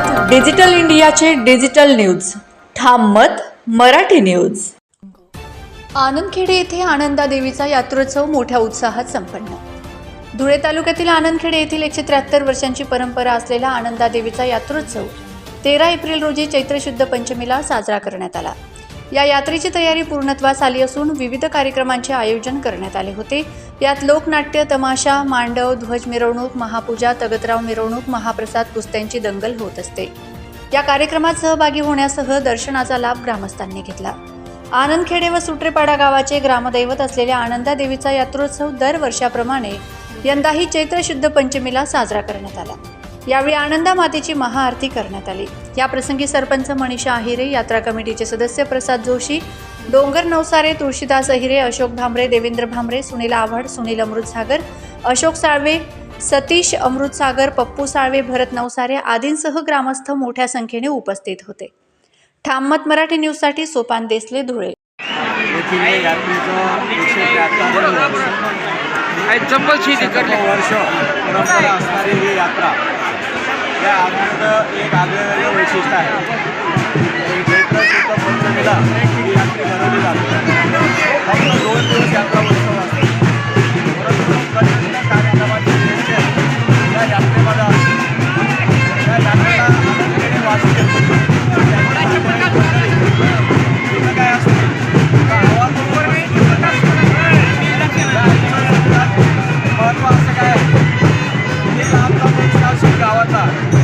मत डिजिटल इंडियाचे digital news. ठाम मत मराठी न्यूज. आनंदखेडे येथे आनंदादेवीचा यात्रोत्सव मोठ्या उत्साहात संपन्न. धुळे तालुक्यातील आनंदखेडे येथील एकशे त्र्याहत्तर वर्षांची परंपरा असलेला आनंदादेवीचा यात्रोत्सव तेरा एप्रिल रोजी चैत्रशुद्ध पंचमीला साजरा करण्यात आला. या यात्रेची तयारी पूर्णत्वास आली असून विविध कार्यक्रमांचे आयोजन करण्यात आले होते. यात लोकनाट्य तमाशा मांडव ध्वज मिरवणूक महापूजा तगतराव मिरवणूक महाप्रसाद कुस्त्यांची दंगल होत असते. या कार्यक्रमात सहभागी होण्यासह दर्शनाचा लाभ ग्रामस्थांनी घेतला. आनंदखेडे व सुट्रेपाडा गावाचे ग्रामदैवत असलेल्या आनंदादेवीचा यात्रोत्सव दरवर्षाप्रमाणे यंदाही चैत्र शुद्ध पंचमीला साजरा करण्यात आला. यावेळी आनंदा मातेची महाआरती करण्यात आली. या प्रसंगी सरपंच मनीषा अहिरे यात्रा कमिटीचे सदस्य प्रसाद जोशी डोंगर नवसारे तुळशीदास अहिरे अशोक भांबरे देवेंद्र भांबरे सुनील आव्हाड सुनील अमृतसागर अशोक साळवे सतीश अमृतसागर पप्पू साळवे भरत नवसारे आदींसह ग्रामस्थ मोठ्या संख्येने उपस्थित होते. ठाममत मराठी न्यूजसाठी सोपान देसले धुळे. वर्ष परंपरा असणारी ही यात्रा या यात्रेचं एक आगळेवेगळं वैशिष्ट्य आहे. ही पंचमीला ही यात्रा जाते फक्त दोन दिवस यात्रा उत्सव असतो परंतु प्रचंड कार्यक्रमाचे नियोजन या यात्रेमध्ये असते या यात्रेला वाचते तिथं काय असते असं काय आहे गावाचा.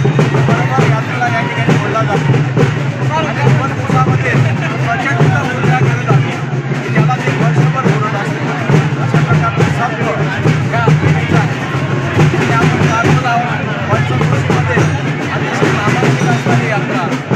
नामांकित असणारी